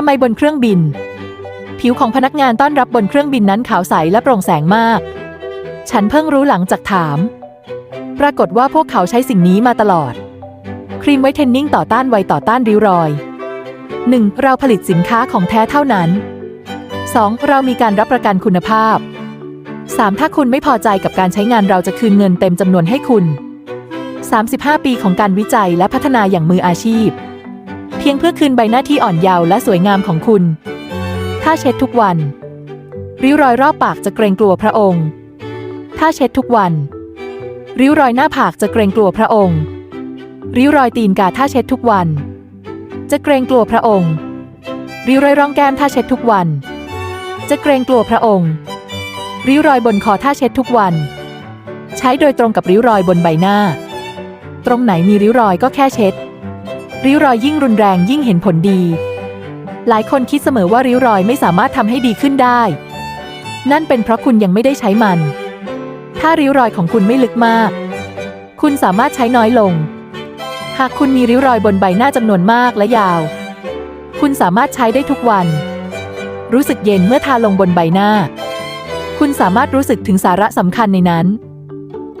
ทำไมบนเครื่องบิน ผิวของพนักงานต้อนรับบนเครื่องบินนั้นขาวใสและโปร่งแสงมาก ฉันเพิ่งรู้หลังจากถาม ปรากฏว่าพวกเขาใช้สิ่งนี้มาตลอด ครีมไวท์เทนนิ่งต่อต้านไวต่อต้านริ้วรอย 1. เราผลิตสินค้าของแท้เท่านั้น 2. เรามีการรับประกันคุณภาพ 3. ถ้าคุณไม่พอใจกับการใช้งานเราจะคืนเงินเต็มจำนวนให้คุณ 35 ปีของการวิจัยและพัฒนาอย่างมืออาชีพ พียงเพื่อคืนใบหน้าที่อ่อนเยาว์และสวยงามของคุณ ถ้าเช็ดทุกวัน ริ้วรอยรอบปากจะเกรงกลัวพระองค์ ถ้าเช็ดทุกวัน ริ้วรอยหน้าผากจะเกรงกลัวพระองค์ ริ้วรอยตีนกาถ้าเช็ดทุกวัน จะเกรงกลัวพระองค์ ริ้วรอยร่องแก้มถ้าเช็ดทุกวัน จะเกรงกลัวพระองค์ ริ้วรอยบนคอถ้าเช็ดทุกวัน ใช้โดยตรงกับริ้วรอยบนใบหน้า ตรงไหนมีริ้วรอยก็แค่เช็ด ริ้วรอยยิ่งรุนแรงยิ่งเห็นผลดี หลายคนคิดเสมอว่าริ้วรอยไม่สามารถทำให้ดีขึ้นได้ นั่นเป็นเพราะคุณยังไม่ได้ใช้มัน ถ้าริ้วรอยของคุณไม่ลึกมาก คุณสามารถใช้น้อยลง หากคุณมีริ้วรอยบนใบหน้าจำนวนมากและยาว คุณสามารถใช้ได้ทุกวัน รู้สึกเย็นเมื่อทาลงบนใบหน้า คุณสามารถรู้สึกถึงสาระสำคัญในนั้น